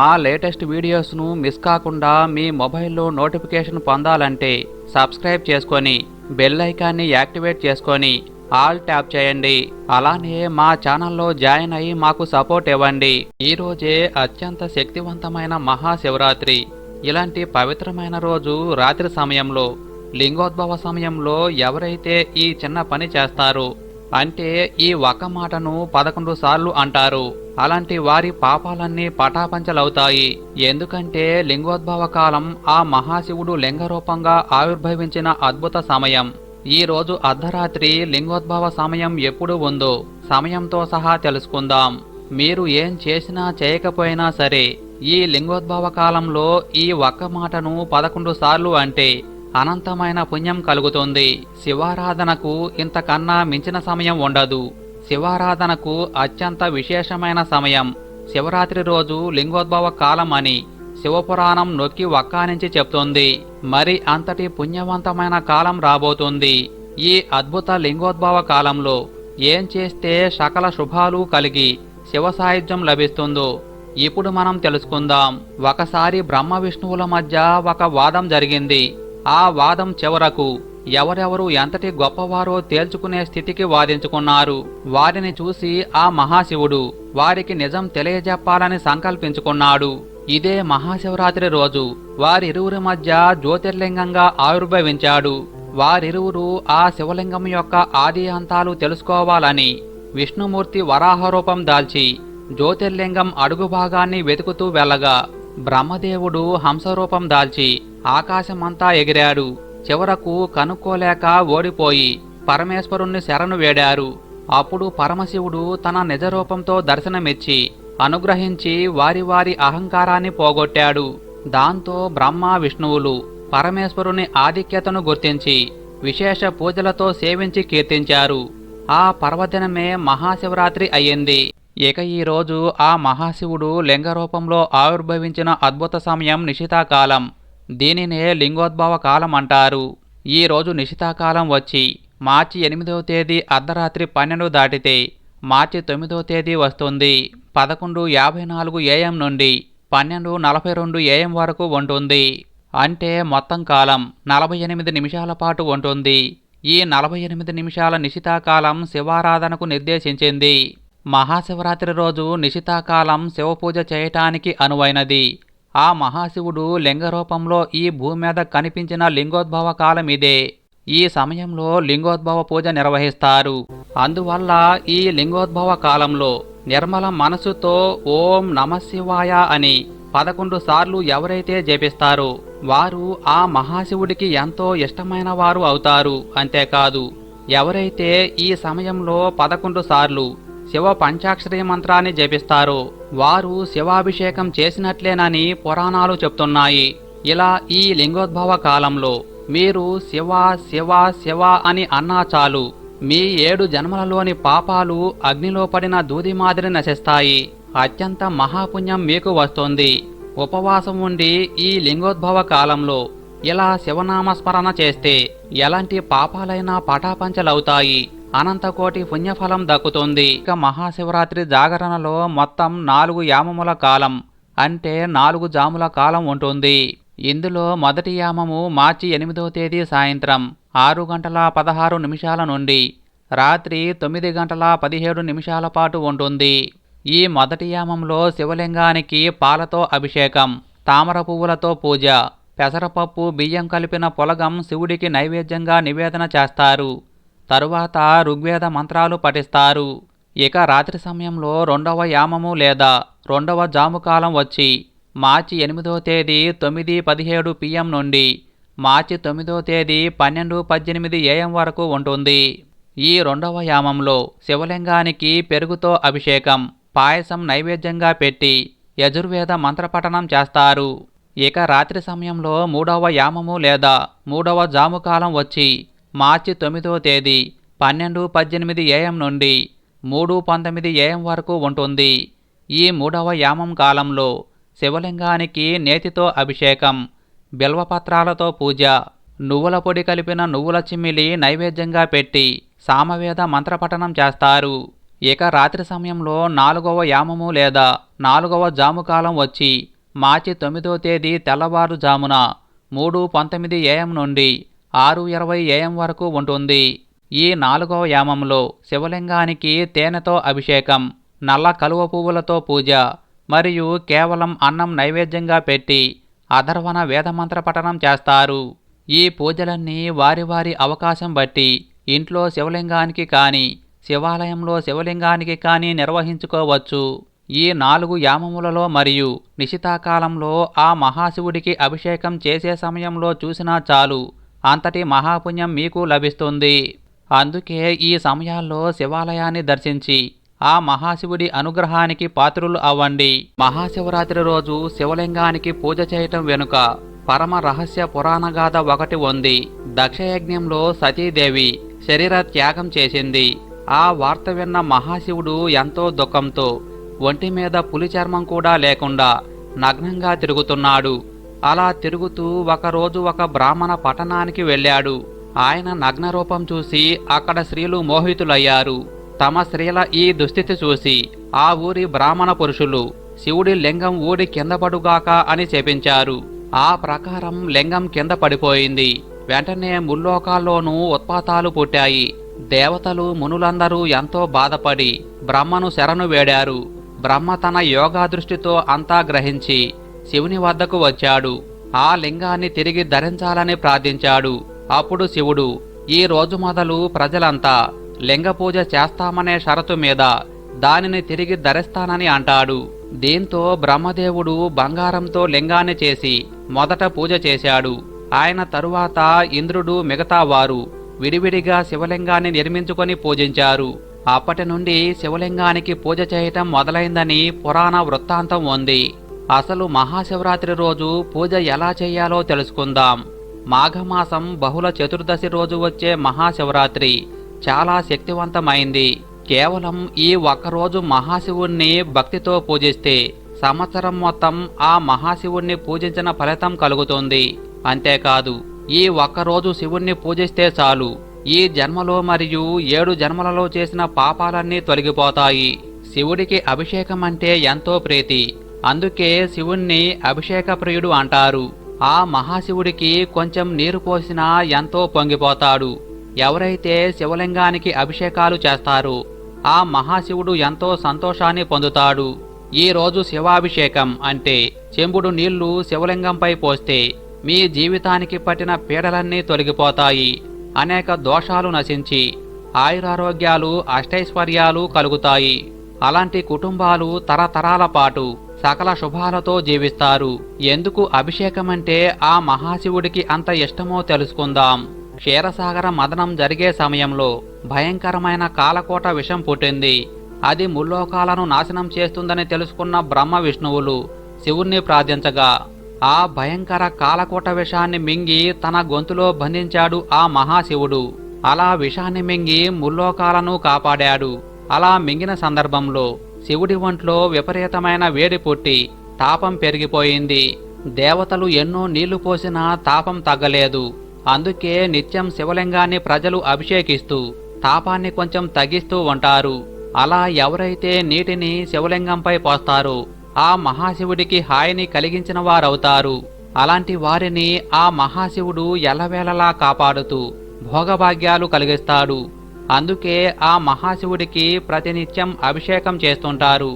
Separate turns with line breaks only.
మా latest వీడియోస్ను miss కాకుండా మీ మొబైల్లో నోటిఫికేషన్ పొందాలంటే సబ్స్క్రైబ్ చేసుకొని బెల్ ఐకాన్ని యాక్టివేట్ చేసుకొని ఆల్ ట్యాప్ చేయండి. అలానే మా ఛానల్లో జాయిన్ అయ్యి మాకు సపోర్ట్ ఇవ్వండి. ఈరోజే అత్యంత శక్తివంతమైన మహాశివరాత్రి. ఇలాంటి పవిత్రమైన రోజు రాత్రి సమయంలో లింగోద్భవ సమయంలో ఎవరైతే ఈ చిన్న పని చేస్తారో అంటే ఈ ఒక్క మాటను పదకొండు సార్లు అంటారు. అలాంటి వారి పాపాలన్నీ పటాపంచలవుతాయి. ఎందుకంటే లింగోద్భవ కాలం ఆ మహాశివుడు లింగరూపంగా ఆవిర్భవించిన అద్భుత సమయం. ఈ రోజు అర్ధరాత్రి లింగోద్భవ సమయం ఎప్పుడు ఉందో సమయంతో సహా తెలుసుకుందాం. మీరు ఏం చేసినా చేయకపోయినా సరే ఈ లింగోద్భవ కాలంలో ఈ ఒక్క మాటను పదకొండు సార్లు అంటే అనంతమైన పుణ్యం కలుగుతుంది. శివారాధనకు ఇంతకన్నా మించిన సమయం ఉండదు. శివారాధనకు అత్యంత విశేషమైన సమయం. శివరాత్రి రోజు లింగోద్భవ కాలం అని శివపురాణం నొక్కి వక్కానించి చెప్తుంది. మరి అంతటి పుణ్యవంతమైన కాలం రాబోతుంది. ఈ అద్భుత లింగోద్భవ కాలంలో ఏం చేస్తే సకల శుభాలు కలిగి శివ సాయుధ్యం లభిస్తుందో ఇప్పుడు మనం తెలుసుకుందాం. ఒకసారి బ్రహ్మ విష్ణువుల మధ్య ఒక వాదం జరిగింది. ఆ వాదం చివరకు ఎవరెవరు ఎంతటి గొప్పవారో తేల్చుకునే స్థితికి వాదించుకున్నారు. వారిని చూసి ఆ మహాశివుడు వారికి నిజం తెలియజెప్పాలని సంకల్పించుకున్నాడు. ఇదే మహాశివరాత్రి రోజు వారిరువురి మధ్య జ్యోతిర్లింగంగా ఆవిర్భవించాడు. వారిరువురు ఆ శివలింగం యొక్క ఆది అంతాలు తెలుసుకోవాలని విష్ణుమూర్తి వరాహ రూపం దాల్చి జ్యోతిర్లింగం అడుగు భాగాన్ని వెతుకుతూ వెళ్ళగా బ్రహ్మదేవుడు హంసరూపం దాల్చి ఆకాశమంతా ఎగిరాడు. చివరకు కనుక్కోలేక ఓడిపోయి పరమేశ్వరుణ్ణి శరణు వేడారు. అప్పుడు పరమశివుడు తన నిజరూపంతో దర్శనమిచ్చి అనుగ్రహించి వారి వారి అహంకారాన్ని పోగొట్టాడు. దాంతో బ్రహ్మ విష్ణువులు పరమేశ్వరుని ఆధిక్యతను గుర్తించి విశేష పూజలతో సేవించి కీర్తించారు. ఆ పర్వదినమే మహాశివరాత్రి అయ్యింది. ఇక ఈ రోజు ఆ మహాశివుడు లింగ రూపంలో ఆవిర్భవించిన అద్భుత సమయం నిశితాకాలం. దీనినే లింగోద్భవ కాలం అంటారు. ఈ రోజు నిశితాకాలం వచ్చి మార్చి ఎనిమిదవ తేదీ అర్ధరాత్రి పన్నెండు దాటితే మార్చి తొమ్మిదవ తేదీ వస్తుంది. పదకొండు యాభై నాలుగు ఏఎం నుండి పన్నెండు నలభై రెండు ఏఎం వరకు ఉంటుంది. అంటే మొత్తం కాలం నలభై ఎనిమిది నిమిషాల పాటు ఉంటుంది. ఈ నలభై ఎనిమిది నిమిషాల నిశితాకాలం శివారాధనకు నిర్దేశించింది. మహాశివరాత్రి రోజు నిశితాకాలం శివపూజ చేయటానికి అనువైనది. ఆ మహాశివుడు లింగ రూపంలో ఈ భూమి మీద కనిపించిన లింగోద్భవ కాలం ఇదే. ఈ సమయంలో లింగోద్భవ పూజ నిర్వహిస్తారు. అందువల్ల ఈ లింగోద్భవ కాలంలో నిర్మల మనసుతో ఓం నమశివాయ అని పదకొండు సార్లు ఎవరైతే జపిస్తారో వారు ఆ మహాశివుడికి ఎంతో ఇష్టమైన వారు అవుతారు. అంతేకాదు ఎవరైతే ఈ సమయంలో పదకొండు సార్లు శివ పంచాక్షరి మంత్రాన్ని జపిస్తారు. వారు శివాభిషేకం చేసినట్లేనని పురాణాలు చెప్తున్నాయి. ఇలా ఈ లింగోద్భవ కాలంలో మీరు శివ శివ శివ అని అన్నా చాలు. మీ ఏడు జన్మలలోని పాపాలు అగ్నిలో పడిన దూది మాదిరి నశిస్తాయి. అత్యంత మహాపుణ్యం మీకు వస్తుంది. ఉపవాసం ఉండి ఈ లింగోద్భవ కాలంలో ఇలా శివనామస్మరణ చేస్తే ఎలాంటి పాపాలైనా పటాపంచలవుతాయి. అనంతకోటి పుణ్యఫలం దక్కుతుంది. ఇక మహాశివరాత్రి జాగరణలో మొత్తం నాలుగు యామముల కాలం అంటే నాలుగు జాముల కాలం ఉంటుంది. ఇందులో మొదటి యామము మార్చి ఎనిమిదవ తేదీ సాయంత్రం ఆరు గంటల పదహారు నిమిషాల నుండి రాత్రి తొమ్మిది గంటల పదిహేడు నిమిషాల పాటు ఉంటుంది. ఈ మొదటి యామంలో శివలింగానికి పాలతో అభిషేకం తామర పువ్వులతో పూజ పెసరపప్పు బియ్యం కలిపిన పొలగం శివుడికి నైవేద్యంగా నివేదన చేస్తారు. తరువాత ఋగ్వేద మంత్రాలు పఠిస్తారు. ఇక రాత్రి సమయంలో రెండవ యామము లేదా రెండవ జాముకాలం వచ్చి మార్చి ఎనిమిదో తేదీ తొమ్మిది పదిహేడు పిఎం నుండి మార్చి తొమ్మిదో తేదీ పన్నెండు పద్దెనిమిది ఏఎం వరకు ఉంటుంది. ఈ రెండవ యామంలో శివలింగానికి పెరుగుతో అభిషేకం పాయసం నైవేద్యంగా పెట్టి యజుర్వేద మంత్రపఠనం చేస్తారు. ఇక రాత్రి సమయంలో మూడవ యామము లేదా మూడవ జాముకాలం వచ్చి మార్చి తొమ్మిదవ తేదీ పన్నెండు పద్దెనిమిది ఏఎం నుండి మూడు పంతొమ్మిది ఏఎం వరకు ఉంటుంది. ఈ మూడవ యామం కాలంలో శివలింగానికి నేతితో అభిషేకం బిల్వపత్రాలతో పూజ నువ్వుల పొడి కలిపిన నువ్వుల చిమ్మిలి నైవేద్యంగా పెట్టి సామవేద మంత్రపఠనం చేస్తారు. ఇక రాత్రి సమయంలో నాలుగవ యామము లేదా నాలుగవ జాముకాలం వచ్చి మార్చి తొమ్మిదో తేదీ తెల్లవారుజామున మూడు పంతొమ్మిది ఏఎం నుండి ఆరు ఇరవై ఏఎం వరకు ఉంటుంది. ఈ నాలుగవ యామంలో శివలింగానికి తేనెతో అభిషేకం నల్ల కలువ పువ్వులతో పూజ మరియు కేవలం అన్నం నైవేద్యంగా పెట్టి అధర్వణ వేదమంత్ర పఠనం చేస్తారు. ఈ పూజలన్నీ వారి వారి అవకాశం బట్టి ఇంట్లో శివలింగానికి కానీ శివాలయంలో శివలింగానికి కానీ నిర్వహించుకోవచ్చు. ఈ నాలుగు యామములలో మరియు నిశితాకాలంలో ఆ మహాశివుడికి అభిషేకం చేసే సమయంలో చూసినా చాలు. అంతటి మహాపుణ్యం మీకు లభిస్తుంది. అందుకే ఈ సమయాల్లో శివాలయాన్ని దర్శించి ఆ మహాశివుడి అనుగ్రహానికి పాత్రులు అవ్వండి. మహాశివరాత్రి రోజు శివలింగానికి పూజ చేయటం వెనుక పరమ రహస్య పురాణగాథ ఒకటి ఉంది. దక్షయజ్ఞంలో సతీదేవి శరీర త్యాగం చేసింది. ఆ వార్త విన్న మహాశివుడు ఎంతో దుఃఖంతో ఒంటి మీద పులి చర్మం కూడా లేకుండా నగ్నంగా తిరుగుతున్నాడు. అలా తిరుగుతూ ఒకరోజు ఒక బ్రాహ్మణ పట్టణానికి వెళ్ళాడు. ఆయన నగ్న రూపం చూసి అక్కడ స్త్రీలు మోహితులయ్యారు. తమ స్త్రీల ఈ దుస్థితి చూసి ఆ ఊరి బ్రాహ్మణ పురుషులు శివుడి లింగం ఊడి కింద పడుగాక అని చెప్పించారు. ఆ ప్రకారం లింగం కింద పడిపోయింది. వెంటనే ముల్లోకాల్లోనూ ఉత్పాతాలు పుట్టాయి. దేవతలు మునులందరూ ఎంతో బాధపడి బ్రహ్మను శరణు వేడారు. బ్రహ్మ తన యోగా దృష్టితో అంతా గ్రహించి శివుని వద్దకు వచ్చాడు. ఆ లింగాన్ని తిరిగి ధరించాలని ప్రార్థించాడు. అప్పుడు శివుడు ఈ రోజు మొదలు ప్రజలంతా లింగ పూజ చేస్తామనే షరతు మీద దానిని తిరిగి ధరిస్తానని అంటాడు. దీంతో బ్రహ్మదేవుడు బంగారంతో లింగాన్ని చేసి మొదట పూజ చేశాడు. ఆయన తరువాత ఇంద్రుడు మిగతా వారు విడివిడిగా శివలింగాన్ని నిర్మించుకొని పూజించారు. అప్పటి నుండి శివలింగానికి పూజ చేయటం మొదలైందని పురాణ వృత్తాంతం ఉంది. అసలు మహాశివరాత్రి రోజు పూజ ఎలా చేయాలో తెలుసుకుందాం. మాఘమాసం బహుళ చతుర్దశి రోజు వచ్చే మహాశివరాత్రి. చాలా శక్తివంతమైంది. కేవలం ఈ ఒక్కరోజు మహాశివుణ్ణి భక్తితో పూజిస్తే సంవత్సరం మొత్తం ఆ మహాశివుణ్ణి పూజించిన ఫలితం కలుగుతుంది. అంతేకాదు ఈ ఒక్కరోజు శివుణ్ణి పూజిస్తే చాలు. ఈ జన్మలో మరియు ఏడు జన్మలలో చేసిన పాపాలన్నీ తొలగిపోతాయి. శివుడికి అభిషేకం అంటే ఎంతో ప్రీతి. అందుకే శివుణ్ణి అభిషేక ప్రియుడు అంటారు. ఆ మహాశివుడికి కొంచెం నీరు పోసినా ఎంతో పొంగిపోతాడు. ఎవరైతే శివలింగానికి అభిషేకాలు చేస్తారో ఆ మహాశివుడు ఎంతో సంతోషాన్ని పొందుతాడు. ఈ రోజు శివాభిషేకం అంటే చెంబుడు నీళ్ళు శివలింగంపై పోస్తే మీ జీవితానికి పట్టిన పీడలన్నీ తొలగిపోతాయి. అనేక దోషాలు నశించి ఆయురారోగ్యాలు అష్టైశ్వర్యాలు కలుగుతాయి. అలాంటి కుటుంబాలు తరతరాల పాటు సకల శుభాలతో జీవిస్తారు. ఎందుకు అభిషేకమంటే ఆ మహాశివుడికి అంత ఇష్టమో తెలుసుకుందాం. క్షీరసాగర మదనం జరిగే సమయంలో భయంకరమైన కాలకోట విషం పుట్టింది. అది ముల్లోకాలను నాశనం చేస్తుందని తెలుసుకున్న బ్రహ్మ విష్ణువులు శివుణ్ణి ప్రార్థించగా ఆ భయంకర కాలకోట విషాన్ని మింగి తన గొంతులో బంధించాడు ఆ మహాశివుడు. అలా విషాన్ని మింగి ముల్లోకాలను కాపాడాడు. అలా మింగిన సందర్భంలో శివుడి ఒంట్లో విపరీతమైన వేడి పుట్టి తాపం పెరిగిపోయింది. దేవతలు ఎన్నో నీళ్ళు పోసినా తాపం తగ్గలేదు. అందుకే నిత్యం శివలింగాన్ని ప్రజలు అభిషేకిస్తూ తాపాన్ని కొంచెం తగ్గిస్తూ ఉంటారు. అలా ఎవరైతే నీటిని శివలింగంపై పోస్తారో ఆ మహాశివుడికి హాయిని కలిగించిన వారవుతారు. అలాంటి వారిని ఆ మహాశివుడు ఎల్లవేళలా కాపాడుతూ భోగభాగ్యాలు కలిగిస్తాడు. అందుకే ఆ మహాశివుడికి ప్రతినిత్యం అభిషేకం చేస్తుంటారు.